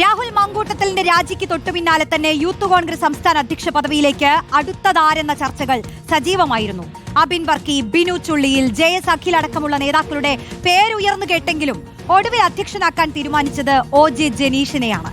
രാഹുൽ മാങ്കൂട്ടത്തലിന്റെ രാജിക്ക് തൊട്ടു പിന്നാലെ തന്നെ യൂത്ത് കോൺഗ്രസ് സംസ്ഥാന അധ്യക്ഷ പദവിയിലേക്ക് അടുത്തതാരെന്ന ചർച്ചകൾ സജീവമായിരുന്നു. അബിൻ വർക്കി ബിനു ചുള്ളിയിൽ ജെ എസ് അഖിൽ അടക്കമുള്ള നേതാക്കളുടെ പേരുയർന്നു കേട്ടെങ്കിലും ഒടുവിൽ അധ്യക്ഷനാക്കാൻ തീരുമാനിച്ചത് ഒ ജെ ജനീഷിനെയാണ്.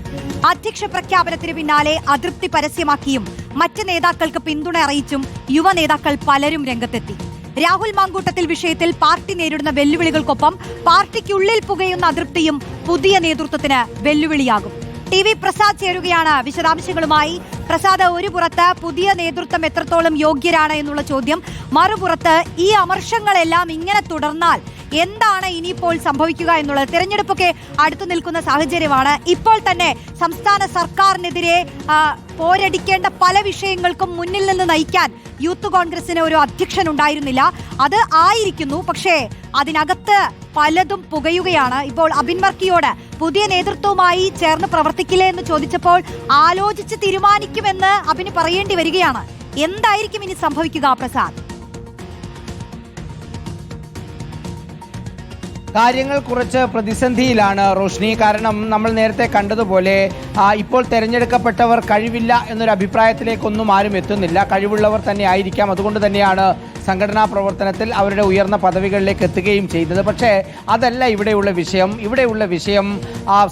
അധ്യക്ഷ പ്രഖ്യാപനത്തിന് പിന്നാലെ അതൃപ്തി പരസ്യമാക്കിയും മറ്റ് നേതാക്കൾക്ക് പിന്തുണ അറിയിച്ചും യുവ നേതാക്കൾ പലരും രംഗത്തെത്തി. രാഹുൽ മാങ്കൂട്ടത്തിൽ വിഷയത്തിൽ പാർട്ടി നേരിടുന്ന വെല്ലുവിളികൾക്കൊപ്പം പാർട്ടിക്കുള്ളിൽ പുകയുന്ന അതൃപ്തിയും പുതിയ നേതൃത്വത്തിന് വെല്ലുവിളിയാകും. ടി വി പ്രസാദ് ചേരുകയാണ് വിശദാംശങ്ങളുമായി. പ്രസാദ് ഒരു പുറത്ത് പുതിയ നേതൃത്വം എത്രത്തോളം യോഗ്യരാണ് എന്നുള്ള ചോദ്യം. മറുപുറത്ത് ഈ അമർഷങ്ങളെല്ലാം ഇങ്ങനെ തുടർന്നാൽ എന്താണ് ഇനിയിപ്പോൾ സംഭവിക്കുക എന്നുള്ളത്. തിരഞ്ഞെടുപ്പൊക്കെ അടുത്തു നിൽക്കുന്ന സാഹചര്യമാണ്. ഇപ്പോൾ തന്നെ സംസ്ഥാന സർക്കാരിനെതിരെ പോരടിക്കേണ്ട പല വിഷയങ്ങൾക്കും മുന്നിൽ നിന്ന് നയിക്കാൻ യൂത്ത് കോൺഗ്രസിന് ഒരു അധ്യക്ഷൻ ഉണ്ടായിരുന്നില്ല അത് ആയിരിക്കുന്നു. പക്ഷേ അതിനകത്ത് പലതും പുകയുകയാണ്. ഇപ്പോൾ അബിൻ വർക്കിയോട് പുതിയ നേതൃത്വവുമായി ചേർന്ന് പ്രവർത്തിക്കില്ലേ എന്ന് ചോദിച്ചപ്പോൾ ആലോചിച്ച് തീരുമാനിക്കുമെന്ന് അബിന് പറയേണ്ടി വരികയാണ്. എന്തായിരിക്കും ഇനി സംഭവിക്കുക പ്രസാദ്? കാര്യങ്ങൾ കുറച്ച് പ്രതിസന്ധിയിലാണ് റോഷ്നി. കാരണം നമ്മൾ നേരത്തെ കണ്ടതുപോലെ ഇപ്പോൾ തിരഞ്ഞെടുക്കപ്പെട്ടവർ കഴിവില്ല എന്നൊരു അഭിപ്രായത്തിലേക്കൊന്നും ആരും എത്തുന്നില്ല. കഴിവുള്ളവർ തന്നെ ആയിരിക്കാം. അതുകൊണ്ട് തന്നെയാണ് സംഘടനാ പ്രവർത്തനത്തിൽ അവരുടെ ഉയർന്ന പദവികളിലേക്ക് എത്തുകയും ചെയ്തത്. പക്ഷേ അതല്ല ഇവിടെയുള്ള വിഷയം. ഇവിടെയുള്ള വിഷയം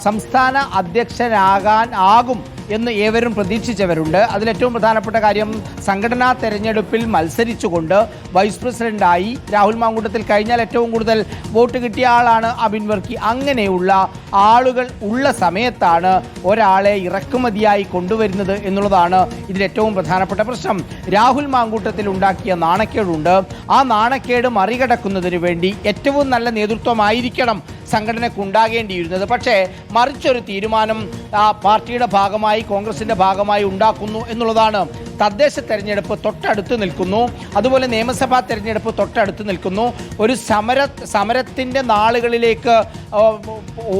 സംസ്ഥാന അധ്യക്ഷനാകാൻ ആകും എന്ന് ഏവരും പ്രതീക്ഷിച്ചവരുണ്ട്. അതിലേറ്റവും പ്രധാനപ്പെട്ട കാര്യം സംഘടനാ തെരഞ്ഞെടുപ്പിൽ മത്സരിച്ചുകൊണ്ട് വൈസ് പ്രസിഡന്റായി രാഹുൽ മാങ്കൂട്ടത്തിൽ കഴിഞ്ഞാൽ ഏറ്റവും കൂടുതൽ വോട്ട് കിട്ടിയ ആളാണ് അബിൻ വർക്കി. അങ്ങനെയുള്ള ആളുകൾ ഉള്ള സമയത്താണ് ഒരാളെ ഇറക്കുമതിയായി കൊണ്ടുവരുന്നത് എന്നുള്ളതാണ് ഇതിലേറ്റവും പ്രധാനപ്പെട്ട പ്രശ്നം. രാഹുൽ മാങ്കൂട്ടത്തിൽ ഉണ്ടാക്കിയ നാണക്കേടുണ്ട്. ആ നാണക്കേട് മറികടക്കുന്നതിന് വേണ്ടി ഏറ്റവും നല്ല നേതൃത്വമായിരിക്കണം സംഘടനയ്ക്ക് ഉണ്ടാകേണ്ടിയിരുന്നത്. പക്ഷേ മറിച്ചൊരു തീരുമാനം ആ, പാർട്ടിയുടെ ഭാഗമായി കോൺഗ്രസിന്റെ ഭാഗമായി ഉണ്ടാക്കുന്നു എന്നുള്ളതാണ് തദ്ദേശ തെരഞ്ഞെടുപ്പ് തൊട്ടടുത്ത് നിൽക്കുന്നു. അതുപോലെ നിയമസഭാ തെരഞ്ഞെടുപ്പ് തൊട്ടടുത്ത് നിൽക്കുന്നു. ഒരു സമര സമരത്തിന്റെ നാളുകളിലേക്ക്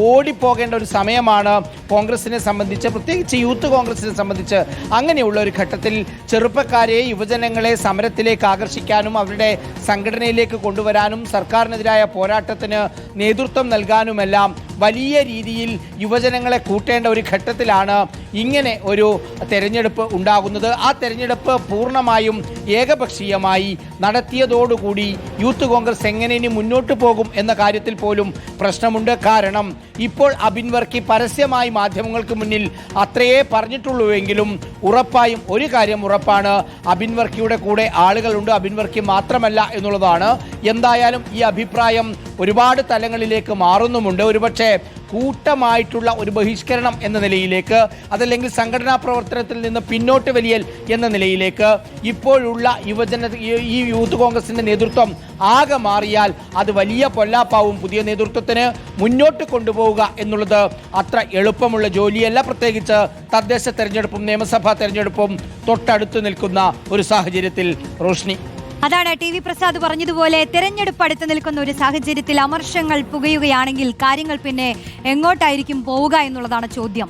ഓടിപ്പോകേണ്ട ഒരു സമയമാണ് കോൺഗ്രസിനെ സംബന്ധിച്ച് പ്രത്യേകിച്ച് യൂത്ത് കോൺഗ്രസിനെ സംബന്ധിച്ച്. അങ്ങനെയുള്ള ഒരു ഘട്ടത്തിൽ ചെറുപ്പക്കാരെ യുവജനങ്ങളെ സമരത്തിലേക്ക് ആകർഷിക്കാനും അവരുടെ സംഘടനയിലേക്ക് കൊണ്ടുവരാനും സർക്കാരിനെതിരായ പോരാട്ടത്തിന് നേതൃത്വം നൽകാനുമെല്ലാം വലിയ രീതിയിൽ യുവജനങ്ങളെ കൂട്ടേണ്ട ഒരു ഘട്ടത്തിലാണ് ഇങ്ങനെ ഒരു തെരഞ്ഞെടുപ്പ് ഉണ്ടാകുന്നത്. ആ തെരഞ്ഞെടുപ്പ് പൂർണമായും ഏകപക്ഷീയമായി നടത്തിയതോടുകൂടി യൂത്ത് കോൺഗ്രസ് എങ്ങനെ ഇനി മുന്നോട്ട് പോകും എന്ന കാര്യത്തിൽ പോലും പ്രശ്നമുണ്ട്. കാരണം ഇപ്പോൾ അബിൻ വർക്കി പരസ്യമായി മാധ്യമങ്ങൾക്ക് മുന്നിൽ അത്രയേ പറഞ്ഞിട്ടുള്ളൂവെങ്കിലും ഉറപ്പായും ഒരു കാര്യം ഉറപ്പാണ്. അബിൻ വർക്കിയുടെ കൂടെ ആളുകളുണ്ട്. അബിൻ വർക്കി മാത്രമല്ല എന്നുള്ളതാണ്. എന്തായാലും ഈ അഭിപ്രായം ഒരുപാട് തലങ്ങളിലേക്ക് മാറുന്നുമുണ്ട്. ഒരുപക്ഷെ കൂട്ടമായിട്ടുള്ള ഒരു ബഹിഷ്കരണം എന്ന നിലയിലേക്ക് അതല്ലെങ്കിൽ സംഘടനാ പ്രവർത്തനത്തിൽ നിന്ന് പിന്നോട്ട് വലിയൽ എന്ന നിലയിലേക്ക് ഇപ്പോഴുള്ള യുവജന ഈ- യൂത്ത് കോൺഗ്രസിന്റെ നേതൃത്വം ആകെ മാറിയാൽ അത് വലിയ പൊല്ലാപ്പാവും പുതിയ നേതൃത്വത്തിന് മുന്നോട്ട് കൊണ്ടുപോവുക എന്നുള്ളത് അത്ര എളുപ്പമുള്ള ജോലിയല്ല. പ്രത്യേകിച്ച് തദ്ദേശ തെരഞ്ഞെടുപ്പും നിയമസഭാ തെരഞ്ഞെടുപ്പും തൊട്ടടുത്ത് നിൽക്കുന്ന ഒരു സാഹചര്യത്തിൽ റോഷ്നി. അതാണ് ടി വി പ്രസാദ് പറഞ്ഞതുപോലെ തെരഞ്ഞെടുപ്പ് അടുത്ത് നിൽക്കുന്ന ഒരു സാഹചര്യത്തിൽ അമർഷങ്ങൾ പുകയുകയാണെങ്കിൽ കാര്യങ്ങൾ പിന്നെ എങ്ങോട്ടായിരിക്കും പോവുക എന്നുള്ളതാണ് ചോദ്യം.